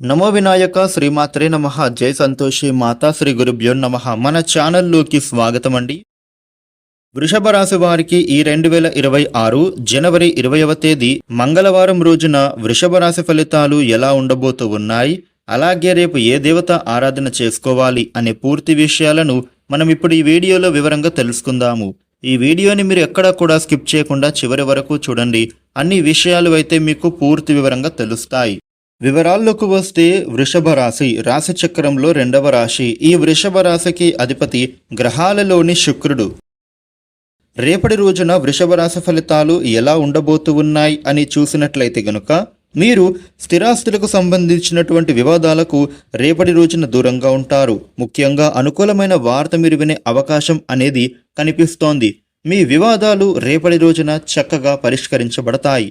నమో వినాయక శ్రీమాత్రే నమ. జై సంతోషి మాతా శ్రీ గురుభ్యో నమ. మన ఛానల్లోకి స్వాగతం అండి వృషభ రాశి వారికి ఈ రెండు వేల ఇరవై ఆరు జనవరి ఇరవైవ తేదీ మంగళవారం రోజున వృషభ రాశి ఫలితాలు ఎలా ఉండబోతూ ఉన్నాయి? అలాగే రేపు ఏ దేవత ఆరాధన చేసుకోవాలి అనే పూర్తి విషయాలను మనం ఇప్పుడు ఈ వీడియోలో వివరంగా తెలుసుకుందాము. ఈ వీడియోని మీరు ఎక్కడా కూడా స్కిప్ చేయకుండా చివరి వరకు చూడండి. అన్ని విషయాలు అయితే మీకు పూర్తి వివరంగా తెలుస్తాయి. వివరాల్లోకి వస్తే వృషభ రాశి రాశి చక్రంలో రెండవ రాశి. ఈ వృషభ రాశికి అధిపతి గ్రహాలలోని శుక్రుడు. రేపటి రోజున వృషభ రాశి ఫలితాలు ఎలా ఉండబోతూ ఉన్నాయి అని చూసినట్లయితే గనుక మీరు స్థిరాస్తులకు సంబంధించినటువంటి వివాదాలకు రేపటి రోజున దూరంగా ఉంటారు. ముఖ్యంగా అనుకూలమైన వార్త మీరు వినే అవకాశం అనేది కనిపిస్తోంది. మీ వివాదాలు రేపటి రోజున చక్కగా పరిష్కరించబడతాయి.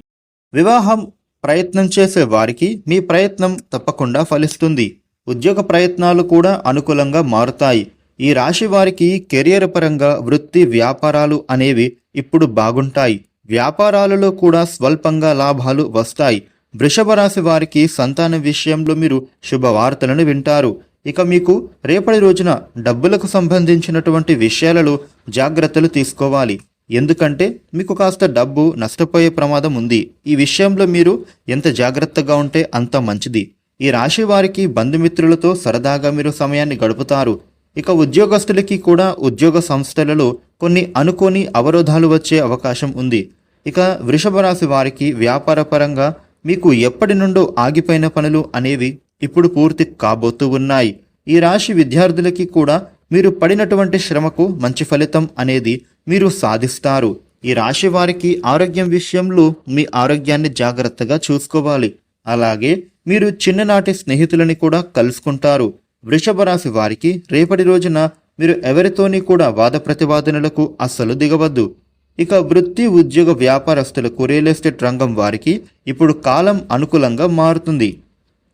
వివాహం ప్రయత్నం చేసే వారికి మీ ప్రయత్నం తప్పకుండా ఫలిస్తుంది. ఉద్యోగ ప్రయత్నాలు కూడా అనుకూలంగా మారుతాయి. ఈ రాశి వారికి కెరియర్ పరంగా వృత్తి వ్యాపారాలు అనేవి ఇప్పుడు బాగుంటాయి. వ్యాపారాలలో కూడా స్వల్పంగా లాభాలు వస్తాయి. వృషభ రాశి వారికి సంతాన విషయంలో మీరు శుభవార్తలను వింటారు. ఇక మీకు రేపటి రోజున డబ్బులకు సంబంధించినటువంటి విషయాలలో జాగ్రత్తలు తీసుకోవాలి. ఎందుకంటే మీకు కాస్త డబ్బు నష్టపోయే ప్రమాదం ఉంది. ఈ విషయంలో మీరు ఎంత జాగ్రత్తగా ఉంటే అంత మంచిది. ఈ రాశి వారికి బంధుమిత్రులతో సరదాగా మీరు సమయాన్ని గడుపుతారు. ఇక ఉద్యోగస్తులకి కూడా ఉద్యోగ సంస్థలలో కొన్ని అనుకోని అవరోధాలు వచ్చే అవకాశం ఉంది. ఇక వృషభ రాశి వారికి వ్యాపారపరంగా మీకు ఎప్పటి నుండో ఆగిపోయిన పనులు అనేవి ఇప్పుడు పూర్తి కాబోతూ ఉన్నాయి. ఈ రాశి విద్యార్థులకి కూడా మీరు పడినటువంటి శ్రమకు మంచి ఫలితం అనేది మీరు సాధిస్తారు. ఈ రాశి వారికి ఆరోగ్యం విషయంలో మీ ఆరోగ్యాన్ని జాగ్రత్తగా చూసుకోవాలి. అలాగే మీరు చిన్ననాటి స్నేహితులని కూడా కలుసుకుంటారు. వృషభ రాశి వారికి రేపటి రోజున మీరు ఎవరితోని కూడా వాద ప్రతివాదనలకు అస్సలు దిగవద్దు. ఇక వృత్తి ఉద్యోగ వ్యాపారస్తులకు రియల్ ఎస్టేట్ రంగం వారికి ఇప్పుడు కాలం అనుకూలంగా మారుతుంది.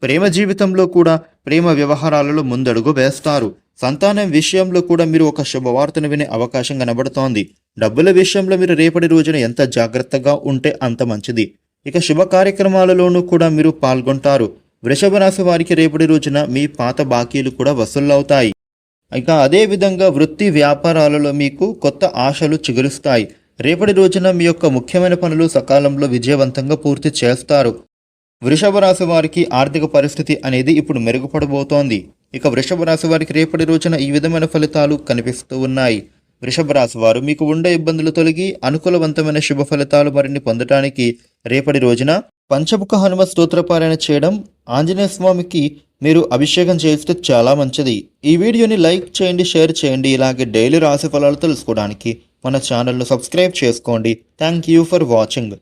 ప్రేమ జీవితంలో కూడా ప్రేమ వ్యవహారాలలో ముందడుగు వేస్తారు. సంతానం విషయంలో కూడా మీరు ఒక శుభవార్తను వినే అవకాశం కనబడుతోంది. డబ్బుల విషయంలో మీరు రేపటి రోజున ఎంత జాగ్రత్తగా ఉంటే అంత మంచిది. ఇక శుభ కార్యక్రమాలలోనూ కూడా మీరు పాల్గొంటారు. వృషభ రాశి వారికి రేపటి రోజున మీ పాత బాకీలు కూడా వసూలవుతాయి. ఇక అదే విధంగా వృత్తి వ్యాపారాలలో మీకు కొత్త ఆశలు చిగురుస్తాయి. రేపటి రోజున మీ యొక్క ముఖ్యమైన పనులు సకాలంలో విజయవంతంగా పూర్తి చేస్తారు. వృషభ రాశి వారికి ఆర్థిక పరిస్థితి అనేది ఇప్పుడు మెరుగుపడబోతోంది. ఇక వృషభ రాశి వారికి రేపటి రోజున ఈ విధమైన ఫలితాలు కనిపిస్తూ ఉన్నాయి. వృషభ రాశి వారు మీకు ఉండే ఇబ్బందులు తొలగి అనుకూలవంతమైన శుభ ఫలితాలు మరిన్ని పొందటానికి రేపటి రోజున పంచముఖ హనుమ స్తోత్రపారాయణ చేయడం ఆంజనేయ స్వామికి మీరు అభిషేకం చేస్తే చాలా మంచిది. ఈ వీడియోని లైక్ చేయండి షేర్ చేయండి. ఇలాగే డైలీ రాశి ఫలాలు తెలుసుకోవడానికి మన ఛానల్ను సబ్స్క్రైబ్ చేసుకోండి. Thank you for watching.